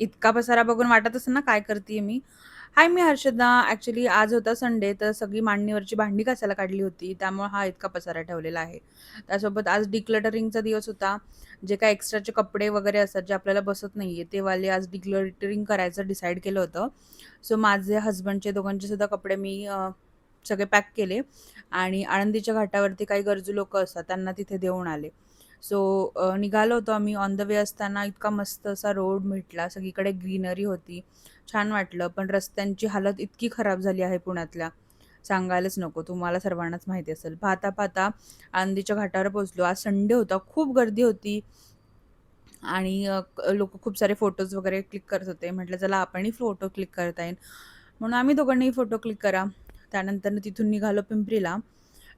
इतका पसारा बघून वाटत असेल ना काय करते मी. हाय, मी हर्षदा. ॲक्च्युली आज होता संडे, तर सगळी मांडणीवरची भांडी घासायला काढली होती. त्यामुळे हा इतका पसारा ठेवलेला आहे. त्यासोबत आज डिक्लटरिंगचा दिवस होता. जे काही एक्स्ट्राचे कपडे वगैरे असतात, जे आपल्याला बसत नाही आहे ते वाले आज डिक्लटरिंग करायचं डिसाईड केलं होतं. सो माझे हजबंडचे दोघांचे सुद्धा कपडे मी सगळे पॅक केले आणि आळंदीच्या घाटावरती काही गरजू लोक असतात, त्यांना तिथे देऊन आले. सो निघालो होतो आम्ही. ऑन द वे असताना इतका मस्त असा रोड भेटला. सगळीकडे ग्रीनरी होती. छान वाटलं. पण रस्त्यांची हालत इतकी खराब झाली आहे पुण्यातल्या, सांगायलाच नको. तुम्हाला सर्वांनाच माहिती असेल. पाहता-पाहता आंधीच्या घाटावर पोचलो आज संडे होता. खूप गर्दी होती आणि लोक खूप सारे फोटोज वगैरे क्लिक करत होते. म्हटलं चला आपणही फोटो क्लिक करता येईल. म्हणून आम्ही दोघांनीही फोटो क्लिक करा. त्यानंतर तिथून निघालो पिंपरीला.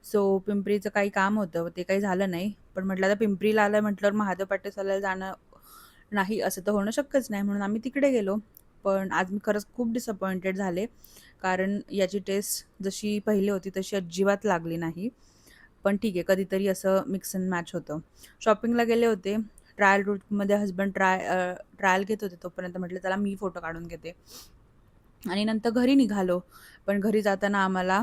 सो पिंपरीचं काही काम होतं, ते काही झालं नाही. पण म्हटलं आता पिंपरीला आलं म्हटल्यावर महादेव पाठशालाला जाणं नाही असं तर होणं शक्यच नाही. म्हणून आम्ही तिकडे गेलो. पण आज मी खरंच खूप डिसअपॉइंटेड झाले. कारण याची टेस्ट जशी पहिली होती तशी अजिबात लागली नाही. पण ठीक आहे, कधीतरी असं मिक्स अँड मॅच होतं. शॉपिंगला गेले होते. ट्रायल रूटमध्ये हजबंड ट्राय ट्रायल घेत होते. तोपर्यंत म्हटलं त्याला मी फोटो काढून घेते. आणि नंतर घरी निघालो. पण घरी जाताना आम्हाला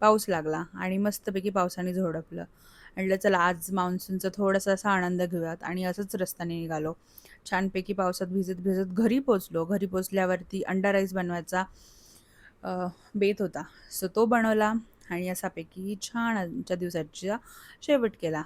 पाऊस लागला आणि मस्तपैकी पावसाने झोडपलं. म्हटलं चला आज मान्सूनचा थोडासा असा आनंद घेऊयात आणि असंच रस्त्याने निघालो. छानपैकी पावसात भिजत-भिजत घरी पोचलो घरी पोचल्यावरती अंडा राईस बनवायचा बेत होता. सो तो बनवला आणि असापैकी छान आजच्या दिवसाचा शेवट केला.